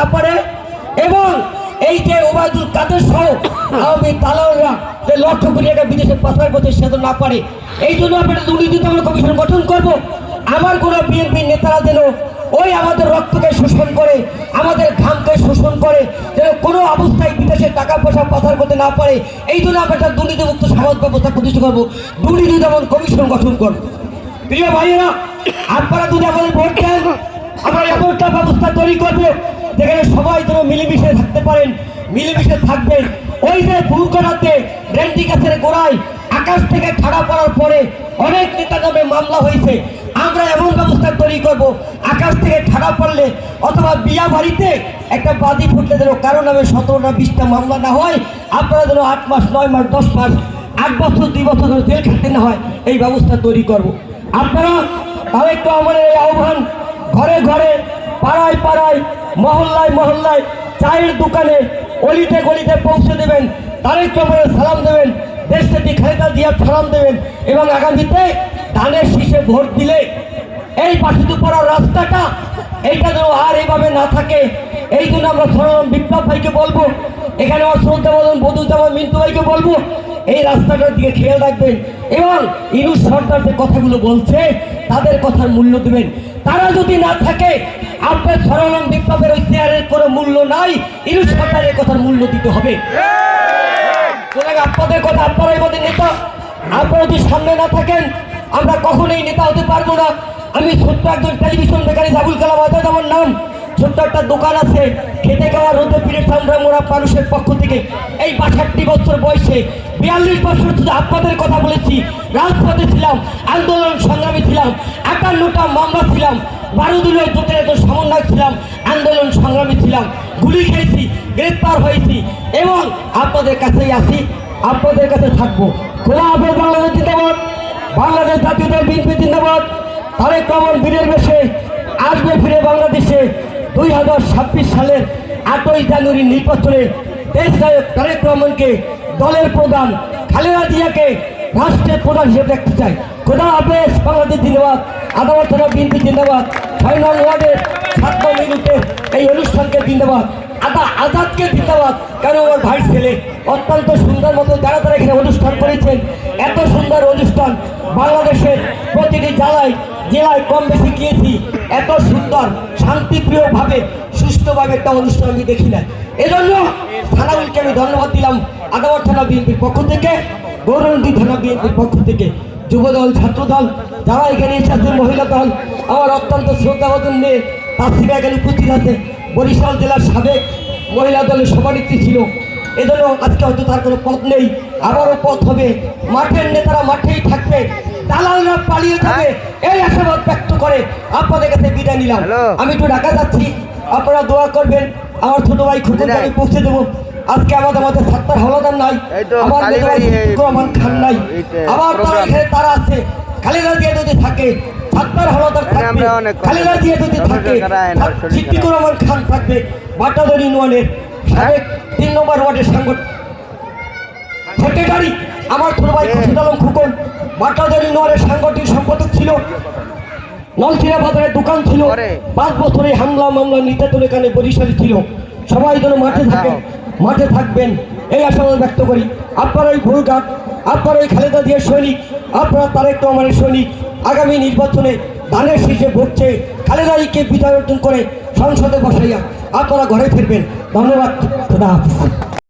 না পারে। এবং এই যে ওবায়দুল কাদের সহ আওয়ামী দালালরা যে লক্ষ কোটি টাকা বিদেশে পাচার করতে সে তো না পারে। এই জন্য আমরা একটা দুর্নীতি দমন কমিশন গঠন করব। আমার কোনো বিএনপি নেতারা যেন ওই আমাদের রক্তকে শোষণ করে, আমাদের ঘামকে শোষণ করে, যেন কোনো অবস্থায় বিদেশে টাকা পয়সা পাচার করতে না পারে, এই জন্য আমরা একটা দুর্নীতিমুক্ত সমাজ ব্যবস্থা প্রতিষ্ঠা করব, দুর্নীতি দমন কমিশন গঠন করব। প্রিয় ভাইয়েরা, আপনারা যদি আমাদের ভোট দেন, আমরা এমন একটা ব্যবস্থা তৈরি করব যেখানে সবাই যেন মিলেমিশে থাকতে পারেন, মিলেমিশে থাকবেন। ওই যে ভূকরাতে রেন্টি গাছের গোড়ায় আকাশ থেকে ছাড়া পড়ার পরে অনেক নেতা নামে মামলা হয়েছে। আমরা এমন ব্যবস্থা তৈরি করব, আকাশ থেকে ছাড়া পড়লে অথবা বিয়া বাড়িতে একটা বাদি ফুটলে যেন কারও নামে সতেরোটা বিশটা মামলা না হয়, আপনারা যেন আট মাস, নয় মাস, দশ মাস, আট বছর, দুই বছর ধরে জেল খাটতে না হয়, এই ব্যবস্থা তৈরি করব। আপনারা তাহলে একটু আমাদের এই আহ্বান, ঘরে ঘরে, পাড়ায় পাড়ায় মহল্লায় মহল্লায় চায়ের দোকানে অলিতে গলিতে পৌঁছে দেবেন তারেক রহমানের সালাম দেবেন দেশটি খালেদা জিয়ার সালাম দেবেন এবং আগামীতে ধানের শীষে ভোট দিলে এই পাশুদু পড়ার রাস্তাটা এইটা যেন আর এইভাবে না থাকে, এই জন্য আমরা সরম বিপ্লব ভাইকে বলব, এখানে আমার শ্রদ্ধা বলুন, বধু মিন্টু ভাইকে বলব এই রাস্তাটার দিকে খেয়াল রাখবেন। এবং ইনুস সরকার যে কথাগুলো বলছে, তাদের কথার মূল্য দেবেন। তারা যদি না থাকে, আপনার সরলম বিপ্লবের ওই চেয়ারের কোনো মূল্য নাই। ইনুস সরকারের কথার মূল্য দিতে হবে। আপনাদের কথা আপনারাই আমাদের নেতা। আপনারা যদি সামনে না থাকেন, আমরা কখনোই নেতা হতে পারব না। আমি ছোট্ট একজন টেলিভিশন মেকানিক আবুল কালাম আজাদ, আমার নাম। ছোট্ট একটা দোকান আছে, খেতে খাওয়া রোদে পিড়ে আমরা মোরা মানুষের পক্ষ থেকে। এই বাষট্টি বছর বয়সে বিয়াল্লিশ বছর শুধু আপনাদের কথা বলেছি। রাজপথে ছিলাম, আন্দোলন সংগ্রামী ছিলাম, একান্নটা মামলা ছিলাম, বারুদুলের জোটের একজন সমন্বয় ছিলাম, আন্দোলন সংগ্রামী ছিলাম, গুলি খেয়েছি, গ্রেপ্তার হয়েছি এবং আপনাদের কাছেই আসি আপনাদের কাছে থাকব। খোলা হবে বাংলাদেশ জিন্দাবাদ, বাংলাদেশ জাতীয় বিএনপি জিন্দাবাদ, তারেক রহমান বীরের বেশে আসবে ফিরে বাংলাদেশে দুই হাজার ছাব্বিশ সালের আটই জানুয়ারি নির্বাচনে। দেশ নায়ক তারেক রহমানকে দলের প্রধান খালেদা জিয়াকে রাষ্ট্রের প্রধান হিসেবে দেখতে চাই। খোদা হাফেজ, বাংলাদেশ জিন্দাবাদ, আদালত থানা বিএনপি জিন্দাবাদ, ছয় ওয়ার্ডের ছাত্র মিনিটের এই অনুষ্ঠানকে জিন্দাবাদ, আদা আজাদকে জিন্দাবাদ। কেন আমার ভাই ছেলে অত্যন্ত সুন্দর মতো যারা তারা এখানে অনুষ্ঠান করেছেন, এত সুন্দর অনুষ্ঠান বাংলাদেশের প্রতিটি জেলায় জেলায় কম বেশি গিয়েছি, এত সুন্দর, শান্তিপ্রিয়ভাবে, সুষ্ঠুভাবে একটা অনুষ্ঠান আমি দেখি না এজন্য থানাগুলিকে আমি ধন্যবাদ দিলাম আদাবর থানা বিএনপির পক্ষ থেকে গৌরনদী থানা বিএনপির পক্ষ থেকে যুবদল ছাত্রদল যারা এখানে এসেছেন মহিলা দল আমার অত্যন্ত শ্রদ্ধাবতন নিয়ে তার থেকে এখানে উপস্থিত আছে। বরিশাল জেলার সাবেক মহিলা দলের সভানেত্রী ছিল। এজন্য আজকে হয়তো তার কোনো পথ নেই আবারও পথ হবে। মাঠের নেতারা মাঠেই থাকবে দালালরা পালিয়ে যাবে এই আশাবাদ ব্যক্ত করে আপনাদের কাছে বিদায় নিলাম। আমি একটু ঢাকা যাচ্ছি আপনারা দোয়া করবেন আমার ছোট ভাই খুঁজে আমি পৌঁছে দেবো। আজকে আমাদের আমাদের সাত্তার হলদার নাই আমার রহমান খান নাই। আবার তারা এখানে তারা আছে খালেদা যদি থাকে সাত্তার হলদার থাকবে খালেদা যদি থাকে সিদ্দিকুর রহমান খান থাকবে বাটাদর ইউনিয়নের সাবেক তিন নম্বর ওয়ার্ডের সাংগঠনিক সেক্রেটারি আমার ছোট ভাই খুশিদ আলম খুকন বাটাদর ইউনিয়নের সাংগঠনিক সম্পাদক ছিল নলছিরা বাজারের দোকান ছিল পাঁচ বছরে হামলা মামলা নির্যাতন এখানে বরিশালে ছিল সবাই যেন মাঠে আচ্ছা। মাঠে থাকবেন। এই আশা ব্যক্ত করি। আপনার ওই ভুলঘাট আপনার ওই খালেদা দিয়ে সৈনিক, আপনার তারেক রহমানের সৈনিক আগামী নির্বাচনে ধানের শীর্ষে ভুগছে। খালেদারিকে বিজয় অর্জন করে সংসদে বসাইয়া আপনারা ঘরে ফিরবেন। ধন্যবাদ। খুদা হাফিজ।